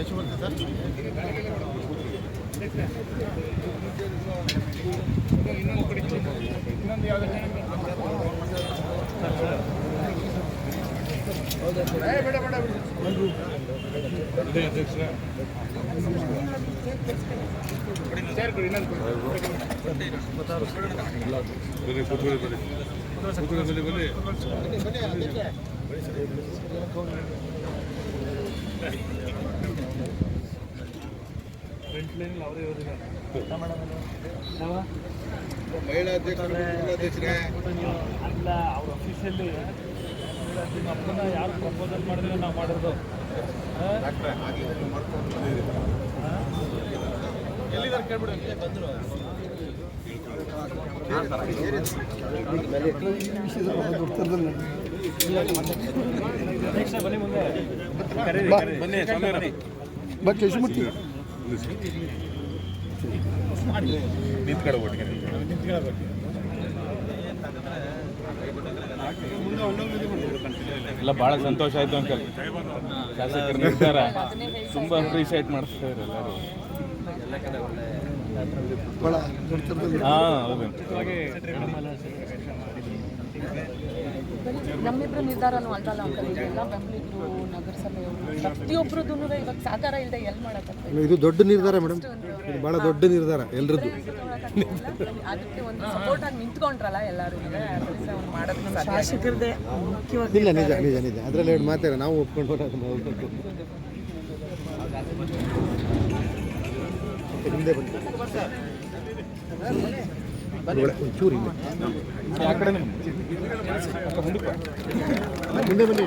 ಮಹಾದೇವಸ್ವಾಮಿ ಬನ್ನಿ ಕೂತ್ಕೊಳ್ಳಿ ಬನ್ನಿ ಕೂತ್ಕೊಳ್ಳಿ ಬನ್ನಿ ಬನ್ನಿ ಮಹಿಳಾ ಅಧ್ಯಕ್ಷರು ಅಧ್ಯಕ್ಷರೇ? ಅಲ್ಲ ಅವ್ರ ನಮ್ಮನ್ನ ಯಾರು ಪ್ರಪೋಸಲ್ ಮಾಡಿದ್ರೆ ನಾವು ಮಾಡಿರೋದು? ಎಲ್ಲಿದ್ದಾರೆ ಕೇಳ್ಬಿಡಿ ಬನ್ನಿ ಮುಂದೆ. ಬನ್ನಿ ನಿಂತ್ಕೊಳ್ಳೋ ಒಟ್ಟಿಗೆ ಎಲ್ಲ ಭಾಳ ಸಂತೋಷ ಆಯ್ತು ಅಂಕಲ್ ಶಾಸಕರ ನಿರ್ಧಾರ ತುಂಬ ಅಪ್ರಿಷಿಯೇಟ್ ಮಾಡಿಸ್ತಾರೆ ಎಲ್ಲರೂ. ಹಾಂ ಹೌದು. ನಮ್ಮಿಬ್ರು ನಿರ್ಧಾರನೂ ಅಂತಲ್ಲ ಅಂಕಲ್ ಇದೆಲ್ಲ ಪ್ರತಿಯೊಬ್ಬರದ್ದು ಇವಾಗ ಇಲ್ಲದೆ ಎಲ್ಲಿ ಮಾಡೋಕ್ಕಾಗ್ತದೆ ಇದು ದೊಡ್ಡ ನಿರ್ಧಾರ ಮೇಡಮ್. ಇದು ಬಹಳ ದೊಡ್ಡ ನಿರ್ಧಾರ ಅದಕ್ಕೆ ಒಂದು ಸಪೋರ್ಟ್ ಆಗಿ ನಿಂತ್ಕೊಂಡ್ರಲ್ಲ ಎಲ್ಲರೂ ಇಲ್ಲ ನಿಜ ನಿಜ ನಿಜ. ಅದರಲ್ಲಿ ಎರಡು ಮಾತಾಡ ನಾವು ಒಪ್ಕೊಂಡು. ಹಿಂದೆ ಒಂಚೂರು ಹಿಂದೆ. ಆ ಕಡೆ ಮುಂದೆ ಬನ್ನಿ.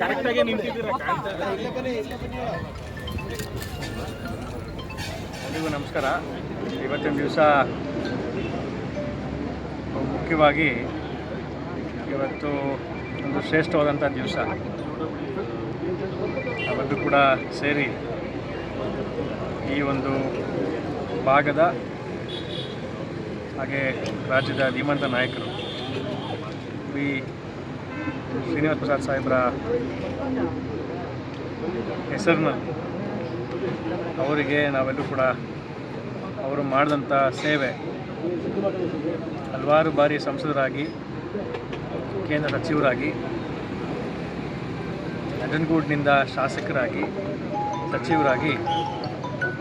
ಕರೆಕ್ಟಾಗಿ ಎಲ್ರಿಗೂ ನಮಸ್ಕಾರ. ಇವತ್ತಿನ ದಿವಸ ಮುಖ್ಯವಾಗಿ ಇವತ್ತು ಒಂದು ಶ್ರೇಷ್ಠವಾದಂಥ ದಿವಸ. ನಾವೆಲ್ಲರೂ ಕೂಡ ಸೇರಿ ಈ ಒಂದು ಭಾಗದ ಹಾಗೆ ರಾಜ್ಯದ ಧೀಮಂತ ನಾಯಕರು. ವಿ ಶ್ರೀನಿವಾಸ ಪ್ರಸಾದ್ ಸಾಹೇಬರ ಹೆಸರಿನಲ್ಲಿ ಅವರಿಗೆ ನಾವೆಲ್ಲರೂ ಕೂಡ ಅವರು ಮಾಡಿದಂಥ ಸೇವೆ ಹಲವಾರು ಬಾರಿ ಸಂಸದರಾಗಿ, ಕೇಂದ್ರ ಸಚಿವರಾಗಿ, ನಂಜನಗೂಡಿನಿಂದ ಶಾಸಕರಾಗಿ, ಸಚಿವರಾಗಿ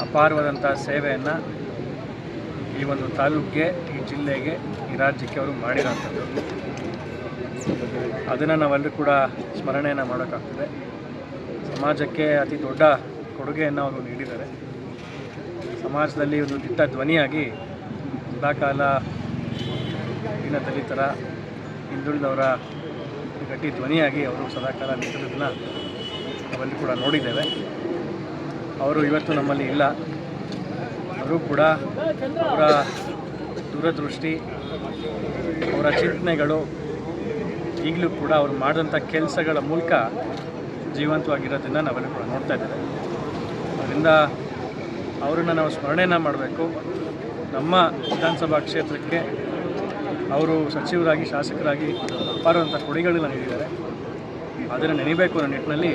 ಅಪಾರವಾದಂಥ ಸೇವೆಯನ್ನು ಈ ಒಂದು ತಾಲೂಕಿಗೆ, ಈ ಜಿಲ್ಲೆಗೆ, ಈ ರಾಜ್ಯಕ್ಕೆ ಅವರು ಮಾಡಿರೋಂಥದ್ದು. ಅದನ್ನು ನಾವೆಲ್ಲರೂ ಕೂಡ ಸ್ಮರಣೆಯನ್ನು ಮಾಡೋಕ್ಕಾಗ್ತದೆ. ಸಮಾಜಕ್ಕೆ ಅತಿ ದೊಡ್ಡ ಕೊಡುಗೆಯನ್ನು ಅವರು ನೀಡಿದ್ದಾರೆ. ಸಮಾಜದಲ್ಲಿ ಒಂದು ದಿಟ್ಟ ಧ್ವನಿಯಾಗಿ ಸದಾಕಾಲ ಹಿಂದಿನ ದಲಿತರ ಹಿಂದುಳಿದವರ ಗಟ್ಟಿ ಧ್ವನಿಯಾಗಿ ಅವರು ಸದಾಕಾಲ ನಿಂತಿರೋದನ್ನ ನಾವೆಲ್ಲರೂ ಕೂಡ ನೋಡಿದ್ದೇವೆ. ಅವರು ಇವತ್ತು ನಮ್ಮಲ್ಲಿ ಇಲ್ಲ. ಅವರು ಕೂಡ ಅವರ ದೂರದೃಷ್ಟಿ, ಅವರ ಚಿಂತನೆಗಳು ಈಗಲೂ ಕೂಡ ಅವರು ಮಾಡಿದಂಥ ಕೆಲಸಗಳ ಮೂಲಕ ಜೀವಂತವಾಗಿರೋದನ್ನು ನಾವೆಲ್ಲ ಕೂಡ ನೋಡ್ತಾ ಇದ್ದೇವೆ. ಅದರಿಂದ ಅವರನ್ನು ನಾವು ಸ್ಮರಣೆಯನ್ನು ಮಾಡಬೇಕು. ನಮ್ಮ ವಿಧಾನಸಭಾ ಕ್ಷೇತ್ರಕ್ಕೆ ಅವರು ಸಚಿವರಾಗಿ, ಶಾಸಕರಾಗಿ ಅಪಾರವಂಥ ಕೊಡುಗೆಗಳನ್ನ ನೀಡಿದ್ದಾರೆ. ಅದನ್ನು ನೆನೆಯಬೇಕು ಅನ್ನೋ ನಿಟ್ಟಿನಲ್ಲಿ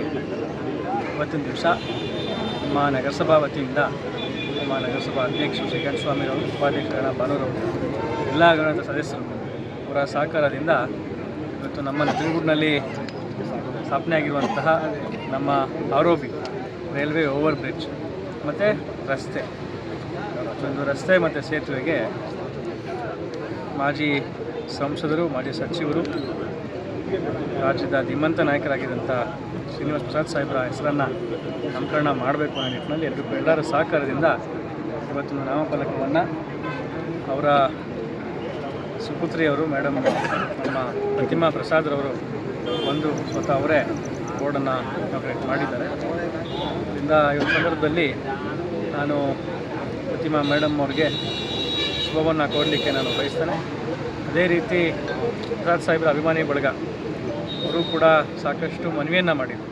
ಇವತ್ತಿನ ದಿವಸ ನಮ್ಮ ನಗರಸಭಾ ವತಿಯಿಂದ ನಮ್ಮ ನಗರಸಭಾ ಅಧ್ಯಕ್ಷರು ಶ್ರೀಕಂಠ ಸ್ವಾಮಿ ಅವರು, ಉಪಾಧ್ಯಕ್ಷರಾದ ಭಾನುರವರು ಎಲ್ಲ ಗಣದ ಸದಸ್ಯರು ಅವರ ಸಹಕಾರದಿಂದ ಇವತ್ತು ನಮ್ಮ ನಂಜನಗೂಡಿನಲ್ಲಿ ಸ್ಥಾಪನೆ ಆಗಿರುವಂತಹ ನಮ್ಮ ಆರೋಪಿ ರೈಲ್ವೆ ಓವರ್ ಬ್ರಿಡ್ಜ್ ಮತ್ತು ರಸ್ತೆ. ಒಂದು ರಸ್ತೆ ಮತ್ತು ಸೇತುವೆಗೆ ಮಾಜಿ ಸಂಸದರು, ಮಾಜಿ ಸಚಿವರು, ರಾಜ್ಯದ ಧೀಮಂತ ನಾಯಕರಾಗಿದ್ದಂಥ ಶ್ರೀನಿವಾಸ್ ಪ್ರಸಾದ್ ಸಾಹೇಬರ ಹೆಸರನ್ನು ನಾಮಕರಣ ಮಾಡಬೇಕು ಅನ್ನೋ ನಿಟ್ಟಿನಲ್ಲಿ ಎಲ್ಲರಿಗೂ ಎಲ್ಲರ ಸಹಕಾರದಿಂದ ಇವತ್ತು ನಾಮಫಲಕವನ್ನು ಅವರ ಸುಪುತ್ರಿಯವರು ಮೇಡಮ್ ನಮ್ಮ ಪ್ರತಿಮಾ ಪ್ರಸಾದ್ರವರು ಬಂದು ಸ್ವತಃ ಅವರೇ ಬೋರ್ಡನ್ನು ಇನಾಗ್ರೇಟ್ ಮಾಡಿದ್ದಾರೆ. ಇದರಿಂದ ಈ ಸಂದರ್ಭದಲ್ಲಿ ನಾನು ಪ್ರತಿಮಾ ಮೇಡಮ್ ಅವ್ರಿಗೆ ಶುಭವನ್ನು ಕೊಡಲಿಕ್ಕೆ ನಾನು ಬಯಸ್ತೇನೆ. ಅದೇ ರೀತಿ ಪ್ರಸಾದ್ ಸಾಹೇಬ್ರ ಅಭಿಮಾನಿ ಬಳಗ, ಅವರು ಕೂಡ ಸಾಕಷ್ಟು ಮನವಿಯನ್ನು ಮಾಡಿದರು.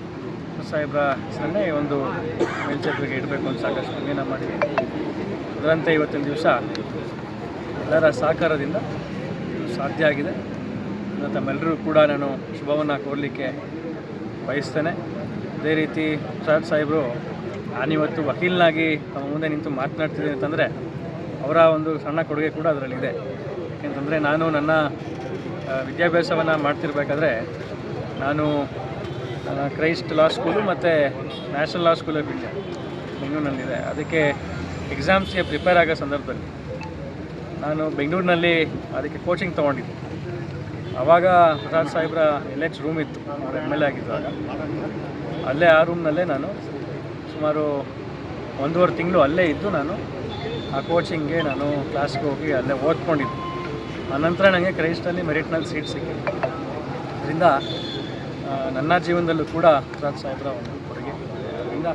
ಸಾಹೇಬ್ರ ಹೆಸರನ್ನೇ ಒಂದು ಮೇಲ್ಚೇತರಿಗೆ ಇಡಬೇಕು ಅಂತ ಸಾಕಷ್ಟು ಮನವಿಯನ್ನು ಮಾಡಿದ್ವಿ ಅದರಂತೆ ಇವತ್ತಿನ ದಿವಸ ಎಲ್ಲರ ಸಹಕಾರದಿಂದ ಸಾಧ್ಯ ಆಗಿದೆ. ತಮ್ಮೆಲ್ಲರೂ ಕೂಡ ನಾನು ಶುಭವನ್ನು ಕೋರಲಿಕ್ಕೆ ಬಯಸ್ತೇನೆ. ಅದೇ ರೀತಿ ಪ್ರಸಾದ್ ಸಾಹೇಬರು ನಾನಿವತ್ತು ವಕೀಲನಾಗಿ ತಮ್ಮ ಮುಂದೆ ನಿಂತು ಮಾತನಾಡ್ತಿದ್ದೀನಿ ಅಂತಂದರೆ, ಅವರ ಒಂದು ಸಣ್ಣ ಕೊಡುಗೆ ಕೂಡ ಅದರಲ್ಲಿದೆ. ಯಾಕೆಂತಂದರೆ ನಾನು ನನ್ನ ವಿದ್ಯಾಭ್ಯಾಸವನ್ನು ಮಾಡ್ತಿರ್ಬೇಕಾದ್ರೆ, ನಾನು ಕ್ರೈಸ್ಟ್ ಲಾ ಸ್ಕೂಲು ಮತ್ತು national law school of India ಬೆಂಗಳೂರಿನಲ್ಲಿದೆ ಅದಕ್ಕೆ ಎಕ್ಸಾಮ್ಸ್ಗೆ ಪ್ರಿಪೇರ್ ಆಗೋ ಸಂದರ್ಭದಲ್ಲಿ. ನಾನು ಬೆಂಗಳೂರಿನಲ್ಲಿ ಅದಕ್ಕೆ ಕೋಚಿಂಗ್ ತೊಗೊಂಡಿದ್ದೆ. ಆವಾಗ ಪ್ರಸಾದ್ ಸಾಹೇಬ್ರ ಎಲ್ ಎಚ್ ರೂಮ್ ಇತ್ತು ಅವ್ರು ಎಂ ಎಲ್ ಎ ಆಗಿದ್ದಾಗ. ಅಲ್ಲೇ ಆ ರೂಮ್ನಲ್ಲೇ ನಾನು ಸುಮಾರು ಒಂದೂವರೆ ತಿಂಗಳು ಅಲ್ಲೇ ಇದ್ದು ನಾನು ಆ ಕೋಚಿಂಗ್ಗೆ ನಾನು ಕ್ಲಾಸ್ಗೆ ಹೋಗಿ ಅಲ್ಲೇ ಓದ್ಕೊಂಡಿದ್ದೆ. ಆನಂತರ ನನಗೆ ಕ್ರೈಸ್ಟಲ್ಲಿ ಮೆರಿಟ್ನಲ್ಲಿ ಸೀಟ್ ಸಿಕ್ಕಿದೆ. ಅದರಿಂದ ನನ್ನ ಜೀವನದಲ್ಲೂ ಕೂಡ ಪ್ರಸಾದ್ ಸಾಹೇಬ್ರ ಒಂದು ಕೊಡುಗೆ ಅದರಿಂದ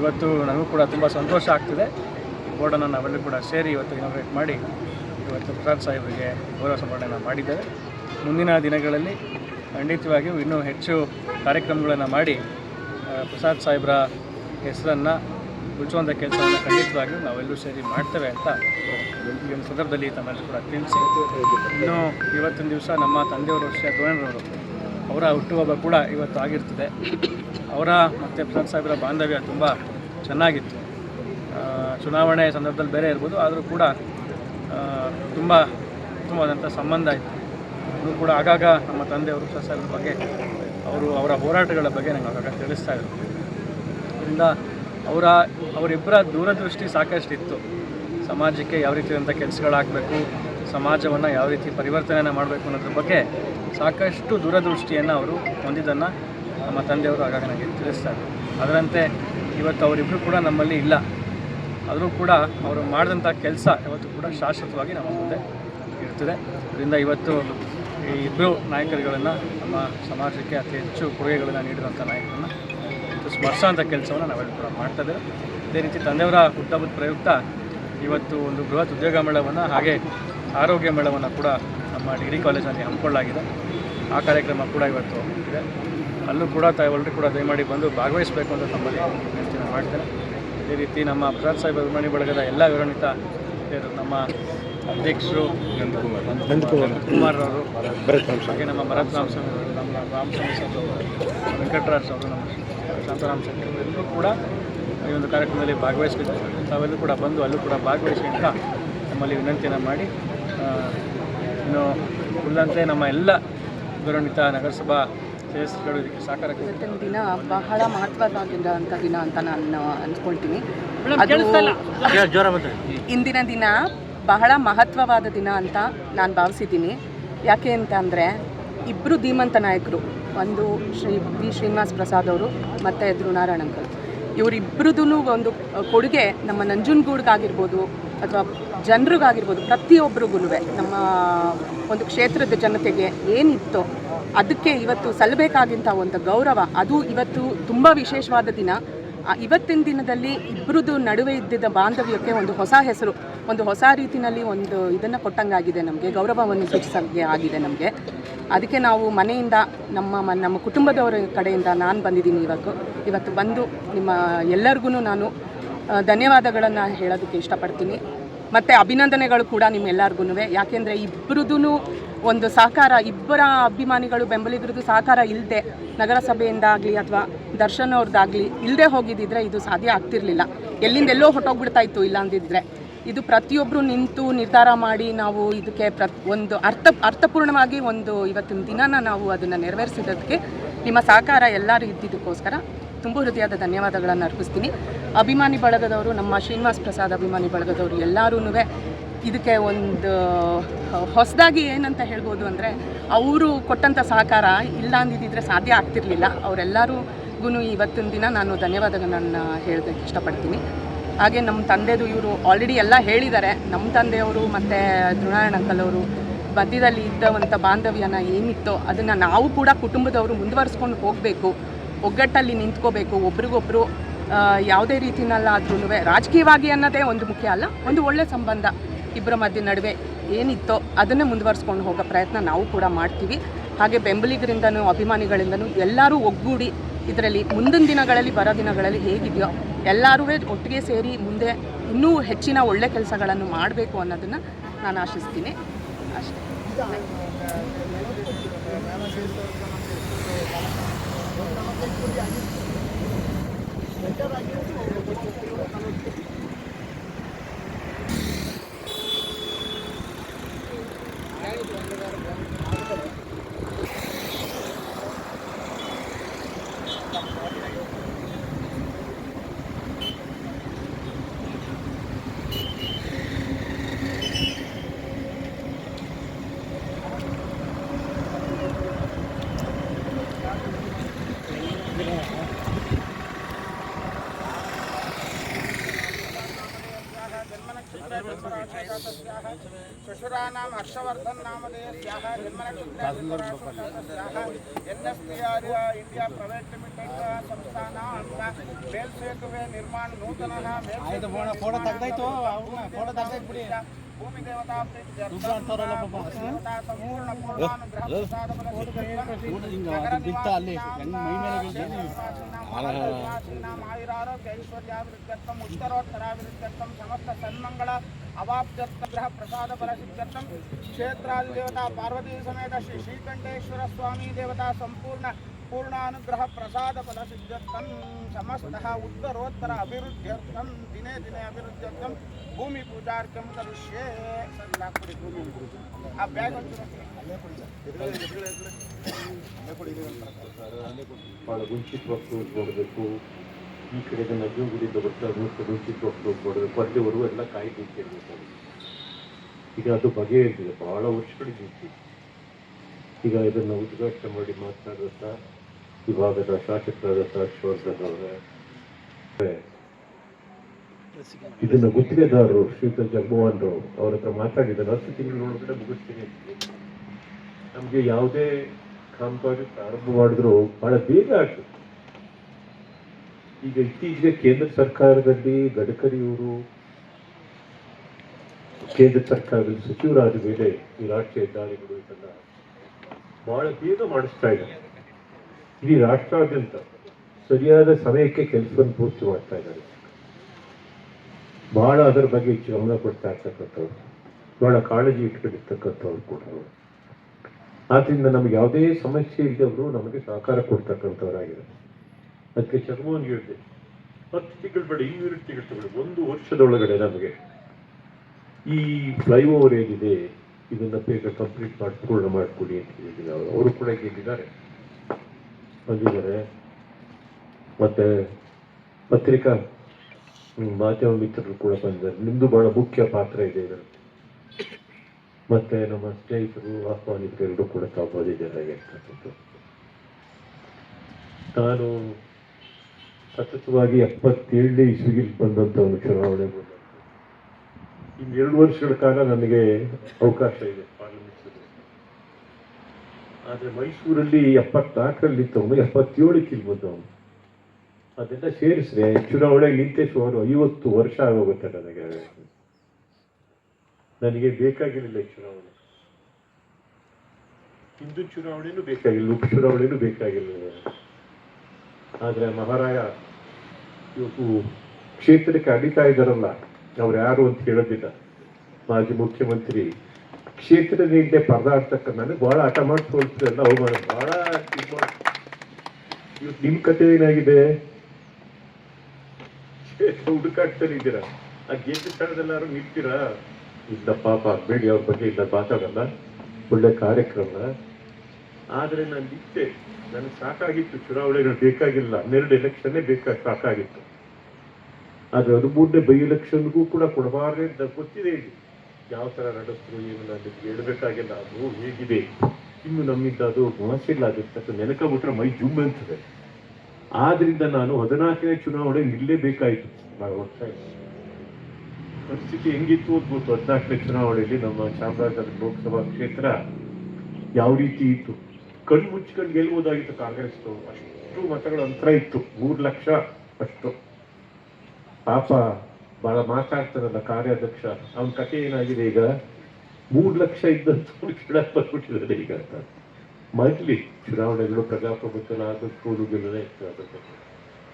ಇವತ್ತು ನನಗೂ ಕೂಡ ತುಂಬ ಸಂತೋಷ ಆಗ್ತಿದೆ. ಬೋರ್ಡನ್ನು ನಾವೆಲ್ಲರೂ ಕೂಡ ಸೇರಿ ಇವತ್ತು ಇನಾಗ್ರೇಟ್ ಮಾಡಿ ಇವತ್ತು ಪ್ರಸಾದ್ ಸಾಹೇಬರಿಗೆ ಗೌರವ ಸಮರ್ಪಣೆಯನ್ನು ಮಾಡಿದ್ದೇವೆ. ಮುಂದಿನ ದಿನಗಳಲ್ಲಿ ಖಂಡಿತವಾಗಿಯೂ ಇನ್ನೂ ಹೆಚ್ಚು ಕಾರ್ಯಕ್ರಮಗಳನ್ನು ಮಾಡಿ ಪ್ರಸಾದ್ ಸಾಹೇಬ್ರ ಹೆಸರನ್ನು ಉಳಿಸುವಂಥ ಕೆಲಸವನ್ನು ಖಂಡಿತವಾಗಿಯೂ ನಾವೆಲ್ಲರೂ ಸೇರಿ ಮಾಡ್ತೇವೆ ಅಂತ ಈ ಒಂದು ಸಂದರ್ಭದಲ್ಲಿ ತಮ್ಮೆಲ್ಲರೂ ಕೂಡ ತಿಳಿಸಿ. ಇನ್ನೂ ಇವತ್ತಿನ ದಿವಸ ನಮ್ಮ ತಂದೆಯವರು ಶ್ರೀ ದ್ರೋಣರವರು ಅವರ ಹುಟ್ಟುಹಬ್ಬ ಕೂಡ ಇವತ್ತು ಆಗಿರ್ತದೆ. ಅವರ ಮತ್ತು ಪ್ರಸಾದ್ ಸಾಹೇಬರ ಬಾಂಧವ್ಯ ತುಂಬ ಚೆನ್ನಾಗಿತ್ತು. ಚುನಾವಣೆ ಸಂದರ್ಭದಲ್ಲಿ ಬೇರೆ ಇರ್ಬೋದು, ಆದರೂ ಕೂಡ ತುಂಬ ಉತ್ತಮವಾದಂಥ ಸಂಬಂಧ ಇತ್ತು ಅವರು ಕೂಡ ಆಗಾಗ ನಮ್ಮ ತಂದೆಯವರು ಸಾಹೇಬ್ರ ಬಗ್ಗೆ, ಅವರು ಅವರ ಹೋರಾಟಗಳ ಬಗ್ಗೆ ನಂಗೆ ಆಗಾಗ ತಿಳಿಸ್ತಾ ಇದ್ರು. ಅದರಿಂದ ಅವರ, ಅವರಿಬ್ಬರ ದೂರದೃಷ್ಟಿ ಸಾಕಷ್ಟು ಇತ್ತು ಸಮಾಜಕ್ಕೆ ಯಾವ ರೀತಿಯಾದಂಥ ಕೆಲಸಗಳಾಗಬೇಕು, ಸಮಾಜವನ್ನು ಯಾವ ರೀತಿ ಪರಿವರ್ತನೆಯನ್ನು ಮಾಡಬೇಕು ಅನ್ನೋದ್ರ ಬಗ್ಗೆ ಸಾಕಷ್ಟು ದೂರದೃಷ್ಟಿಯನ್ನು ಅವರು ಹೊಂದಿದ್ದನ್ನು ನಮ್ಮ ತಂದೆಯವರು ಆಗಾಗ ನನಗೆ ತಿಳಿಸ್ತಾರೆ ಅದರಂತೆ ಇವತ್ತು ಅವರಿಬ್ಬರು ಕೂಡ ನಮ್ಮಲ್ಲಿ ಇಲ್ಲ. ಆದರೂ ಕೂಡ ಅವರು ಮಾಡಿದಂಥ ಕೆಲಸ ಇವತ್ತು ಕೂಡ ಶಾಶ್ವತವಾಗಿ ನಮ್ಮ ಮುಂದೆ ಇರ್ತದೆ ಅದರಿಂದ ಇವತ್ತು ಈ ಇಬ್ಬರು ನಾಯಕರುಗಳನ್ನು ನಮ್ಮ ಸಮಾಜಕ್ಕೆ ಅತಿ ಹೆಚ್ಚು ಕೊಡುಗೆಗಳನ್ನು ನೀಡಿದಂಥ ನಾಯಕರನ್ನು ಸ್ಮರಿಸೋಂಥ ಕೆಲಸವನ್ನು ನಾವೆಲ್ಲರೂ ಕೂಡ ಮಾಡ್ತಾಯಿದ್ದೇವೆ ಅದೇ ರೀತಿ ತಂದೆಯವರ ಹುಟ್ಟಹಬ್ಬದ ಪ್ರಯುಕ್ತ ಇವತ್ತು ಒಂದು ಬೃಹತ್ ಉದ್ಯೋಗ ಮೇಳವನ್ನು ಹಾಗೆ ಆರೋಗ್ಯ ಮೇಳವನ್ನು ಕೂಡ ನಮ್ಮ ಡಿಗ್ರಿ ಕಾಲೇಜಲ್ಲಿ ಹಮ್ಮಿಕೊಳ್ಳಲಾಗಿದೆ. ಆ ಕಾರ್ಯಕ್ರಮ ಕೂಡ ಇವತ್ತು ಇದೆ. ಅಲ್ಲೂ ಕೂಡ ತಾವೆಲ್ಲರೂ ಕೂಡ ದಯಮಾಡಿ ಬಂದು ಭಾಗವಹಿಸಬೇಕು ಅಂತ ತಮ್ಮಲ್ಲಿ ಮಾಡ್ತೇನೆ. ಅದೇ ರೀತಿ ನಮ್ಮ ಪ್ರಸಾದ್ ಸಾಹೇಬ್ ಅಭಿಮಾನಿ ಬಳಗದ ಎಲ್ಲ ವಿರಣಿತ ನಮ್ಮ ಅಧ್ಯಕ್ಷರು ಕುಮಾರ್ ಅವರು. ಹಾಗೆ ನಮ್ಮ ಭರತ್ ರಾಮ್ ಸ್ವಾಮಿ ಅವರು, ನಮ್ಮ ರಾಮಸ್ವಾಮಿ ಅವರು, ವೆಂಕಟರಾಜ್ ಅವರು ನಮ್ಮ ಶಾಂತರಾಮ್ ಶೆಟ್ಟಿ ಎಲ್ಲರೂ ಕೂಡ ಈ ಒಂದು ಕಾರ್ಯಕ್ರಮದಲ್ಲಿ ಭಾಗವಹಿಸಬೇಕು ತಾವೆಲ್ಲರೂ ಕೂಡ ಬಂದು ಅಲ್ಲೂ ಕೂಡ ಭಾಗವಹಿಸಿ ಅಂತ ನಮ್ಮಲ್ಲಿ ವಿನಂತಿಯನ್ನು ಮಾಡಿ ಇನ್ನು ಉಳಿದಂತೆ ನಮ್ಮ ಎಲ್ಲ ಗೌರವಾನ್ವಿತ ನಗರಸಭಾ ಇವತ್ತಿನ ದಿನ ಬಹಳ ಮಹತ್ವವಾಗಿರುವಂಥ ದಿನ ಅಂತ ನಾನು ಅನ್ಸ್ಕೊಳ್ತೀನಿ. ಅದು ಇಂದಿನ ದಿನ ಬಹಳ ಮಹತ್ವವಾದ ದಿನ ಅಂತ ನಾನು ಭಾವಿಸಿದ್ದೀನಿ. ಯಾಕೆ ಅಂತ ಅಂದರೆ ಇಬ್ಬರು ಧೀಮಂತ ನಾಯಕರು ಒಂದು ಶ್ರೀ ವಿ. ಶ್ರೀನಿವಾಸ್ ಪ್ರಸಾದ್ ಅವರು ಮತ್ತು ಧ್ರುವನಾರಾಯಣ್ ಅಂಕಲ್. ಇವರಿಬ್ಬರದೂ ಒಂದು ಕೊಡುಗೆ ನಮ್ಮ ನಂಜನಗೂಡ್ಗಾಗಿರ್ಬೋದು ಅಥವಾ ಜನರಿಗಾಗಿರ್ಬೋದು ಪ್ರತಿಯೊಬ್ಬರಿಗೂ ನಮ್ಮ ಒಂದು ಕ್ಷೇತ್ರದ ಜನತೆಗೆ ಏನಿತ್ತೋ ಅದಕ್ಕೆ ಇವತ್ತು ಸಲ್ಲಬೇಕಾದಂಥ ಒಂದು ಗೌರವ, ಅದು ಇವತ್ತು ತುಂಬ ವಿಶೇಷವಾದ ದಿನ. ಇವತ್ತಿನ ದಿನದಲ್ಲಿ ಇಬ್ಬರದ್ದು ನಡುವೆ ಇದ್ದಿದ್ದ ಬಾಂಧವ್ಯಕ್ಕೆ ಒಂದು ಹೊಸ ಹೆಸರು, ಒಂದು ಹೊಸ ರೀತಿಯಲ್ಲಿ ಒಂದು ಇದನ್ನು ಕೊಟ್ಟಂಗಾಗಿದೆ ನಮಗೆ, ಗೌರವವನ್ನು ಸೂಚಿಸಂಗೆ ಆಗಿದೆ ನಮಗೆ. ಅದಕ್ಕೆ ನಾವು ಮನೆಯಿಂದ, ನಮ್ಮ ಮ- ನಮ್ಮ ಕುಟುಂಬದವರ ಕಡೆಯಿಂದ ನಾನು ಬಂದಿದ್ದೀನಿ ಇವತ್ತು. ಇವತ್ತು ಬಂದು ನಿಮ್ಮ ಎಲ್ಲರಿಗೂ ನಾನು ಧನ್ಯವಾದಗಳನ್ನು ಹೇಳೋದಕ್ಕೆ ಇಷ್ಟಪಡ್ತೀನಿ. ಮತ್ತು ಅಭಿನಂದನೆಗಳು ಕೂಡ ನಿಮ್ಮೆಲ್ಲರಿಗೂ ಯಾಕೆಂದರೆ ಇಬ್ಬರದೂ ಒಂದು ಸಹಕಾರ, ಇಬ್ಬರ ಅಭಿಮಾನಿಗಳು ಬೆಂಬಲಿಗರದ್ದು ಸಹಕಾರ ಇಲ್ಲದೆ ನಗರಸಭೆಯಿಂದ ಆಗಲಿ ಅಥವಾ ದರ್ಶನ್ ಅವ್ರದ್ದಾಗಲಿ ಇಲ್ಲದೆ ಹೋಗಿದ್ದಿದ್ರೆ ಇದು ಸಾಧ್ಯ ಆಗ್ತಿರಲಿಲ್ಲ. ಎಲ್ಲಿಂದೆಲ್ಲೋ ಹೊಟ್ಟೋಗ್ಬಿಡ್ತಾ ಇತ್ತು ಇಲ್ಲ ಇದು ಪ್ರತಿಯೊಬ್ಬರು ನಿಂತು ನಿರ್ಧಾರ ಮಾಡಿ ನಾವು ಇದಕ್ಕೆ ಪ್ರ ಒಂದು ಅರ್ಥ, ಅರ್ಥಪೂರ್ಣವಾಗಿ ಒಂದು ಇವತ್ತಿನ ದಿನನ ನಾವು ಅದನ್ನು ನೆರವೇರಿಸಿದ್ದಕ್ಕೆ ನಿಮ್ಮ ಸಹಕಾರ ಎಲ್ಲರೂ ಇದ್ದಿದ್ದಕ್ಕೋಸ್ಕರ ತುಂಬ ಹೃದಯದ ಧನ್ಯವಾದಗಳನ್ನು ಅರ್ಪಿಸ್ತೀನಿ. ಅಭಿಮಾನಿ ಬಳಗದವರು, ನಮ್ಮ ಶ್ರೀನಿವಾಸ್ ಪ್ರಸಾದ್ ಅಭಿಮಾನಿ ಬಳಗದವರು ಎಲ್ಲರೂ ಇದಕ್ಕೆ ಒಂದು ಹೊಸದಾಗಿ ಏನಂತ ಹೇಳ್ಬೋದು ಅಂದರೆ ಅವರು ಕೊಟ್ಟಂಥ ಸಹಕಾರ ಇಲ್ಲ ಅಂದಿದ್ದರೆ ಸಾಧ್ಯ ಆಗ್ತಿರಲಿಲ್ಲ. ಅವರೆಲ್ಲರಿಗೂ ಇವತ್ತಿನ ದಿನ ನಾನು ಧನ್ಯವಾದಗಳನ್ನು ಹೇಳೋದಕ್ಕೆ ಇಷ್ಟಪಡ್ತೀನಿ. ಹಾಗೆ ನಮ್ಮ ತಂದೆದು ಇವರು ಆಲ್ರೆಡಿ ಎಲ್ಲ ಹೇಳಿದ್ದಾರೆ. ನಮ್ಮ ತಂದೆಯವರು ಮತ್ತು ಧೃಣಾರಾಯಣ ಅಂಕಲ್ ಅವರು ಮಧ್ಯದಲ್ಲಿ ಇದ್ದವಂಥ ಬಾಂಧವ್ಯನ ಏನಿತ್ತೋ ಅದನ್ನು ನಾವು ಕೂಡ ಕುಟುಂಬದವರು ಮುಂದುವರಿಸ್ಕೊಂಡು ಹೋಗಬೇಕು. ಒಗ್ಗಟ್ಟಲ್ಲಿ ನಿಂತ್ಕೋಬೇಕು. ಒಬ್ರಿಗೊಬ್ರು ಯಾವುದೇ ರೀತಿನಲ್ಲಾದ್ರೂ ರಾಜಕೀಯವಾಗಿ ಅನ್ನೋದೇ ಒಂದು ಮುಖ್ಯ ಅಲ್ಲ, ಒಂದು ಒಳ್ಳೆ ಸಂಬಂಧ ಇಬ್ಬರ ಮಧ್ಯೆ ನಡುವೆ ಏನಿತ್ತೋ ಅದನ್ನೇ ಮುಂದುವರಿಸ್ಕೊಂಡು ಹೋಗೋ ಪ್ರಯತ್ನ ನಾವು ಕೂಡ ಮಾಡ್ತೀವಿ. ಹಾಗೆ ಬೆಂಬಲಿಗರಿಂದನೂ, ಅಭಿಮಾನಿಗಳಿಂದನೂ ಎಲ್ಲರೂ ಒಗ್ಗೂಡಿ ಇದರಲ್ಲಿ ಮುಂದಿನ ದಿನಗಳಲ್ಲಿ, ಬರೋ ದಿನಗಳಲ್ಲಿ ಹೇಗಿದೆಯೋ ಎಲ್ಲರೂ ಒಟ್ಟಿಗೆ ಸೇರಿ ಮುಂದೆ ಇನ್ನೂ ಹೆಚ್ಚಿನ ಒಳ್ಳೆ ಕೆಲಸಗಳನ್ನು ಮಾಡಬೇಕು ಅನ್ನೋದನ್ನು ನಾನು ಆಶಿಸ್ತೀನಿ. ಅಷ್ಟೇ. Thank you. ಶ್ವಶುರಾನಾಂ ಹರ್ಷವರ್ಧನ್ ನಾಮಧೇಯಸ್ಯಾಹ ಜನ್ಮನಕ್ಷತ್ರಾಸ್ಯಾಹ ಎನ್ಎಸ್ಪಿಆರ್ ಇಂಡಿಯಾ ಪ್ರೈವೇಟ್ ಲಿಮಿಟೆಡ್ ಸಂಸ್ಥಾನ ಮೇಲ್ಸೇತುವೆ ನಿರ್ಮಾಣ ನೂತನಃ ಫೋಟೋ ತೆಗ್ದಾಯ್ತು ಭೂಮಿ ದೇವತಾ ದೇವತಾ ಸಂಪೂರ್ಣ ಪೂರ್ಣಾನುಗ್ರಹ ಪ್ರಸಾದ ಆಯುರಾರೋಗ್ಯ ಐಶ್ವರ್ಯಾಭಿವೃದ್ಧರ್ಥಂ ಉತ್ತರೋತ್ತರಾಭಿವೃದ್ಧರ್ಥಂ ಸಮಸ್ತ ಸನ್ಮಂಗಳ ಅವಾಪ್ತ್ಯರ್ಥಗ್ರಹ ಪ್ರಸಾದ ಫಲಸಿದ್ಧರ್ಥಂ ಕ್ಷೇತ್ರಾಧಿದೇವತಾ ಪಾರ್ವತಿ ಸಮೇತ ಶ್ರೀ ಶ್ರೀಕಂಠೇಶ್ವರ ಸ್ವಾಮಿ ದೇವತಾ ಸಂಪೂರ್ಣ ಪೂರ್ಣಾನುಗ್ರಹ ಪ್ರಸಾದ ಫಲಸಿದ್ಧರ್ಥಂ ಸಮಸ್ತಃ ಉತ್ತರೋತ್ತರ ಅಭಿವೃದ್ಧ್ಯರ್ಥಂ, ದಿನೇ ದಿನೇ ಅಭಿವೃದ್ಧ್ಯರ್ಥಂ, ಭೂಮಿ ಪೂಜಾರ್ಕಂ ಕರಿಷ್ಯೇ. ನಾಗ್ಪುರಿ ಭೂಮಿ ಆ ಬ್ಯಾಗ್ ಭಾಳ ಮುಂಚಿತವಾಗಿ ನೋಡಬೇಕು. ಈ ಕಡೆಗೆ ನಜುಗುಡಿಯಿಂದ ಬರ್ತಾ ನೋಡ್ತಾ ಮುಂಚಿತವಾಗಿ ನೋಡಬೇಕು. ಅಲ್ಲಿವರು ಎಲ್ಲ ಕಾಯಿ ಇರಬೇಕು ಈಗ ಅದು ಬಗೆಹರಿದಿದೆ ಬಹಳ ವರ್ಷಗಳಿಂದ ಇತ್ತು. ಈಗ ಇದನ್ನು ಉದ್ಘಾಟನೆ ಮಾಡಿ ಮಾತನಾಡುವಂಥ ವಿಭಾಗದ ಶಾಸಕರಾದ ಹರ್ಷವರ್ಧನ್ ಅವರೇ ಇದನ್ನ ಗುತ್ತಿಗೆದಾರರು ಶ್ರೀಯುತ ಜಗಮೋಹನ್ ರಾವ್ ಅವ್ರ ಹತ್ರ ಮಾತಾಡಿದ್ದಾರೆ ಹತ್ತು ತಿಂಗಳೊಳಗಡೆ ಮುಗಿಸ್ತೀನಿ ನಮ್ಗೆ ಯಾವುದೇ ಕಾಮಗಾರಿ ಪ್ರಾರಂಭ ಮಾಡಿದ್ರು ಬಹಳ ಬೇಗ ಆಗ್ತದೆ ಈಗ ಇತ್ತೀಚೆಗೆ ಕೇಂದ್ರ ಸರ್ಕಾರದಲ್ಲಿ ಗಡ್ಕರಿಯವರು ಕೇಂದ್ರ ಸರ್ಕಾರದ ಸಚಿವರಾದ ಮೇಲೆ ಈ ರಾಷ್ಟ್ರೀಯ ಹೆದ್ದಾರಿಗಳು ಇದನ್ನ ಬಹಳ ಬೇಗ ಮಾಡಿಸ್ತಾ ಇದ್ದಾರೆ ಇಡೀ ರಾಷ್ಟ್ರಾದ್ಯಂತ ಸರಿಯಾದ ಸಮಯಕ್ಕೆ ಕೆಲಸವನ್ನು ಪೂರ್ತಿ ಮಾಡ್ತಾ ಇದ್ದಾರೆ. ಬಹಳ ಅದರ ಬಗ್ಗೆ ಗಮನ ಕೊಡ್ತಾ ಇರ್ತಕ್ಕಂಥವ್ರು, ಬಹಳ ಕಾಳಜಿ ಇಟ್ಕೊಂಡಿರ್ತಕ್ಕಂಥವ್ರು ಕೂಡ ಅವರು. ಆದ್ರಿಂದ ನಮ್ಗೆ ಯಾವುದೇ ಸಮಸ್ಯೆ ಇಲ್ಲದವರು ನಮಗೆ ಸಹಕಾರ ಕೊಡ್ತಕ್ಕಂಥವ್ರಾಗಿದೆ ಅದಕ್ಕೆ ಚರ್ಮವನ್ನು ಹೇಳಿದೆ, ಹತ್ತು ತಿಂಗಳು ಬೇಡ, ಇನ್ನೂರು ತಿಂಗಳು ತಗೊಳ್ಳಿ, ಒಂದು ವರ್ಷದೊಳಗಡೆ ನಮಗೆ ಈ ಫ್ಲೈಓವರ್ ಏನಿದೆ, ಇದನ್ನು ಬೇಗ ಕಂಪ್ಲೀಟ್ ಮಾಡಿ ಪೂರ್ಣ ಮಾಡಿಕೊಡಿ ಅಂತ ಹೇಳಿದ್ದೀನಿ ಅವರು ಅವರು ಕೂಡ ಗೆದ್ದಿದ್ದಾರೆ ಬಂದಿದ್ದಾರೆ ಮತ್ತೆ ಪತ್ರಿಕಾ ಮಾಧ್ಯಮ ಮಿತ್ರರು ಕೂಡ ಬಂದಿದ್ದಾರೆ. ನಿಮ್ದು ಬಹಳ ಮುಖ್ಯ ಪಾತ್ರ ಇದೆ ಇದರಲ್ಲಿ. ಮತ್ತೆ ನಮ್ಮ ಸ್ನೇಹಿತರು ಆಹ್ವಾನಿತರು ಎಲ್ಲರೂ ಕೂಡ ತಾವು ಬಂದಿದ್ದಾರೆ ನಾನು ಸತತವಾಗಿ ಎಪ್ಪತ್ತೇಳನೇ ಇಸ್ವಿಗೆ ಬಂದಂಥ ಒಂದು ಚುನಾವಣೆ ಬಂದಂತ. ಇನ್ನು ಎರಡು ವರ್ಷಗಳ ಕಾಲ ನನಗೆ ಅವಕಾಶ ಇದೆ. ಆದರೆ ಮೈಸೂರಲ್ಲಿ ಎಪ್ಪತ್ನಾಲ್ಕರಲ್ಲಿ ಇದ್ದವನು ಎಪ್ಪತ್ತೇಳಕ್ಕೆ ಇಲ್ಬೋದು ಅವನು. ಅದೆಲ್ಲ ಸೇರಿಸಿದ್ರೆ ಚುನಾವಣೆ ನಿಂತೆ ಸುಮಾರು ಐವತ್ತು ವರ್ಷ ಆಗೋಗುತ್ತೆ ನನಗೆ. ನನಗೆ ಬೇಕಾಗಿರಲಿಲ್ಲ ಚುನಾವಣೆ. ಹಿಂದೂ ಚುನಾವಣೆನೂ ಬೇಕಾಗಿಲ್ಲ ಉಪಚುನಾವಣೆನೂ ಬೇಕಾಗಿಲ್ಲ ಆದರೆ ಮಹಾರಾಯ, ಇವತ್ತು ಕ್ಷೇತ್ರಕ್ಕೆ ಅಡಿತಾ ಇದ್ದಾರಲ್ಲ, ಅವ್ರು ಯಾರು ಅಂತ ಹೇಳೋದಿಲ್ಲ. ಮಾಜಿ ಮುಖ್ಯಮಂತ್ರಿ ಕ್ಷೇತ್ರದ ಹಿಂದೆ ಪರದಾಡ್ತಕ್ಕ ನನಗೆ ಬಹಳ ಹಠ ಮಾಡಿ ತೋರಿಸ್ತಿರಲ್ಲ ಅವಮಾನ. ಬಹಳ ಇದ್ ಮಾಡ್- ಇವತ್ತು ನಿಮ್ ಕತೆ ಏನಾಗಿದೆ? ಹುಡುಕಾಡ್ತಾನೆ ಇದ್ದೀರಾ? ಆ ಗೇಟ್ ಸ್ಥಳದಲ್ಲಾರು ನಿಲ್ತೀರಾ ಇಲ್ಲ ಪಾಪ ಆಗಬೇಡಿ ಅವ್ರ ಬಗ್ಗೆ ಇಲ್ಲ, ಮಾತಾಡಲ್ಲ. ಒಳ್ಳೆ ಕಾರ್ಯಕ್ರಮ. ಆದರೆ ನಾನು ನಿಂತೆ ನನಗೆ ಸಾಕಾಗಿತ್ತು, ಚುನಾವಣೆಗಳು ಬೇಕಾಗಿಲ್ಲ. ಹನ್ನೆರಡು ಎಲೆಕ್ಷನ್ನೇ ಬೇಕಾ, ಸಾಕಾಗಿತ್ತು. ಆದರೆ ಅದು ಮೂರನೇ ಬೈ ಎಲೆಕ್ಷನ್ಗೂ ಕೂಡ ಕೊಡಬಾರ್ದು ಅಂತ ಗೊತ್ತಿದೆ ಇಲ್ಲಿ. ಯಾವ ಥರ ನಡೆಸಿದ್ರು ಏನು ಹೇಳ್ಬೇಕಾಗಿಲ್ಲ, ಅದು ಹೇಗಿದೆ? ಇನ್ನು ನಮ್ಮಿಂದ ಅದು ಮನಸ್ಸಿಲ್ಲ ಅದಕ್ಕೆ ನೆನಕಬಿಟ್ರೆ ಮೈ ಜುಮ್ ಅಂತದೆ ಆದ್ರಿಂದ ನಾನು ಹದಿನಾಲ್ಕನೇ ಚುನಾವಣೆ ನಿಲ್ಲೇಬೇಕಾಯ್ತು ಬಹಳ ವರ್ಷ. ಪರಿಸ್ಥಿತಿ ಹೆಂಗಿತ್ತು ಅಂತ ಹದಿನಾಲ್ಕನೇ ಚುನಾವಣೆಯಲ್ಲಿ ನಮ್ಮ ಚಾಮರಾಜನಗರ ಲೋಕಸಭಾ ಕ್ಷೇತ್ರ ಯಾವ ರೀತಿ ಇತ್ತು? ಕಣ್ಣು ಮುಚ್ಚಿಕೊಂಡು ಗೆಲ್ಲುವುದಾಗಿತ್ತು ಕಾಂಗ್ರೆಸ್ ಅಷ್ಟು ಮತಗಳ ಅಂತರ ಇತ್ತು. ಮೂರು ಲಕ್ಷ ಅಷ್ಟು. ಪಾಪ ಬಹಳ ಮಾತಾಡ್ತಾರಲ್ಲ ಕಾರ್ಯಾಧ್ಯಕ್ಷ. ಅವನ ಕಥೆ ಏನಾಗಿದೆ ಈಗ? ಮೂರು ಲಕ್ಷ ಇದ್ದಂತ ಕೆಳಗೆ ಬಂದ್ಬಿಟ್ಟಿದ್ದಾರೆ ಈಗ ಅಂತ. ಮರಲಿ ಚುನಾವಣೆಗಳು ಪ್ರಜಾಪ್ರಭುತ್ವ ಆಗೋದು ಗೆಲ್ಲದೆ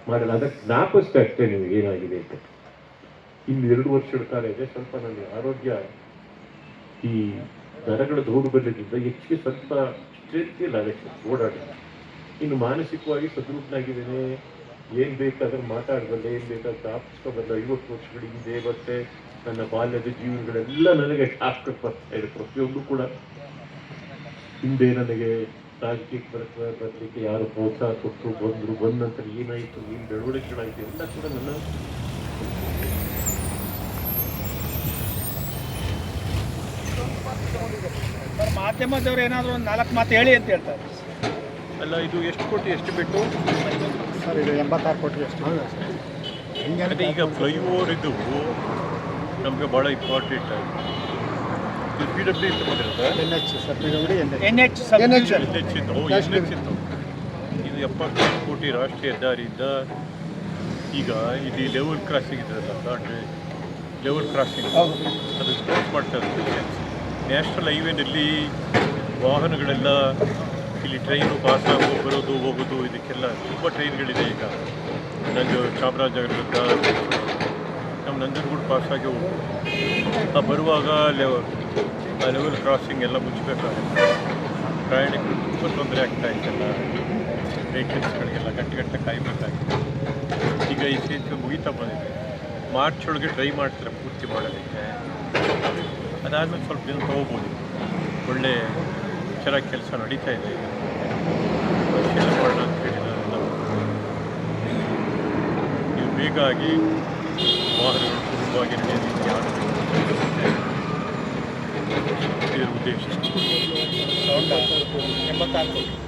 ಮಾಡಲ್ಲ, ಅದಕ್ಕೆ ಜ್ಞಾಪಿಸ್ತಾ ಇರ್ತೇನೆ ನಿಮ್ಗೆ ಏನಾಗಿದೆ ಅಂತ. ಇನ್ನು ಎರಡು ವರ್ಷದ ಕಾಲ ಇದೆ, ಸ್ವಲ್ಪ ನನಗೆ ಆರೋಗ್ಯ ಈ ದರಗಳ ದೂರು ಬಂದಿದ್ದರಿಂದ ಹೆಚ್ಚಿಗೆ ಸ್ವಲ್ಪ ಸ್ಟ್ರೆಂತ್ ಇಲ್ಲ, ಅದಕ್ಕೆ ಓಡಾಡಿ ಇನ್ನು ಮಾನಸಿಕವಾಗಿ ಸದೃಢನಾಗಿದ್ದೇನೆ. ಏನ್ ಬೇಕಾದ್ರೆ ಮಾತಾಡಬಲ್ಲೆ ಏನ್ ಬೇಕಾದ್ರೆ ಸ್ಥಾಪಿಸ್ಕೋಬಲ್ಲ ಐವತ್ತು ವರ್ಷಗಳ ಹಿಂದೆ ಮತ್ತೆ ನನ್ನ ಬಾಲ್ಯದ ಜೀವನಗಳೆಲ್ಲ ನನಗೆ ಶಾಸ್ತ್ರಕ್ಕೆ ಬರ್ತಾ ಇದೆ ಪ್ರತಿಯೊಂದು ಕೂಡ. ಹಿಂದೆ ನನಗೆ ರಾಜಕೀಯಕ್ಕೆ ಬರಕ್ಕೆ ಬರಲಿಕ್ಕೆ ಯಾರು ಪ್ರೋತ್ಸಾಹ ಕೊಟ್ಟು ಬಂದ್ರು ಬಂದ ನಂತರ ಏನಾಯಿತು ಏನು ಬೆಳವಣಿಗೆಗಳಾಯಿತು ಎಲ್ಲ ಕೂಡ ನನ್ನ ಸರ್ ಮಾಧ್ಯಮದವ್ರು ಏನಾದರೂ ಒಂದು ನಾಲ್ಕು ಮಾತು ಹೇಳಿ ಅಂತ ಹೇಳ್ತಾರೆ. ಅಲ್ಲ ಇದು ಎಷ್ಟು ಕೊಟ್ಟು ಎಷ್ಟು ಬಿಟ್ಟು? ಸರ್ ಇದು ಎಂಬತ್ತಾರು ಕೋಟಿ ಈಗ ಫ್ಲೈಓವರ್ ಇದು ನಮಗೆ ಭಾಳ ಇಂಪಾರ್ಟೆಂಟ್ ಇದು P W ತಗೊಂಡಿರೋದ N H sir PW N H N H N H N H ಇತ್ತು. ಎನ್ ಎಚ್ ಇತ್ತು. ಇದು ಎಪ್ಪತ್ತೈದು ಕೋಟಿ ರಾಷ್ಟ್ರೀಯ ಹೆದ್ದಾರಿಯಿಂದ ಈಗ ಇಲ್ಲಿ ಲೆವೆಲ್ ಕ್ರಾಸಿಂಗ್ ಇದೆ ದಾಟ್ರಿ ಲೆವೆಲ್ ಕ್ರಾಸಿಂಗ್ ಅದು ಸ್ಪೋರ್ಟ್ ಮಾಡ್ತಾ ಇದ್ದಾರೆ ನ್ಯಾಷನಲ್ ಹೈವೇನಲ್ಲಿ ವಾಹನಗಳೆಲ್ಲ ಇಲ್ಲಿ ಟ್ರೈನು ಪಾಸ್ ಆಗೋ ಬರೋದು ಹೋಗೋದು ಇದಕ್ಕೆಲ್ಲ ತುಂಬ ಟ್ರೈನ್ಗಳಿದೆ ಈಗ. ನಂಜು ಚಾಮರಾಜನಗರದಿಂದ ನಮ್ಮ ನಂಜನಗೂಡು ಪಾಸ್ ಆಗಿ ಹೋಗ್ಬೋದು ಆ ಬರುವಾಗ ಲೆವೆಲ್ ಆ ಲೆವೆಲ್ ಕ್ರಾಸಿಂಗ್ ಎಲ್ಲ ಮುಚ್ಚಬೇಕಾಗುತ್ತೆ ಪ್ರಯಾಣಿಕರು ತುಂಬ ತೊಂದರೆ ಆಗ್ತಾ ಇತ್ತಲ್ಲ ವೆಹಿಕಲ್ಸ್ಗಳಿಗೆಲ್ಲ ಗಂಟೆ ಗಂಟೆ ಕಾಯಬೇಕಾಗಿದೆ ಈಗ ಈ ಸೇತುವೆ ಮುಗಿತಾ ಬಂದಿದೆ. ಮಾರ್ಚ್ ಒಳಗೆ ಟ್ರೈ ಮಾಡ್ತಾರೆ, ಪೂರ್ತಿ ಮಾಡೋದಕ್ಕೆ ಅದಾದಮೇಲೆ ಸ್ವಲ್ಪ ದಿನ ತೊಗೋಬೋದು. ಒಳ್ಳೆ ಚೆನ್ನಾಗಿ ಕೆಲಸ ನಡೀತಾ ಇದೆ. ಮಾಡೋಣ ಅಂತ ಹೇಳಿದಾರೆಲ್ಲ ನೀವು ಬೇಗ ವಾಹನಗಳು ಸುಲಭವಾಗಿ ಉದ್ದೇಶ. ಎಂಬತ್ತಾರು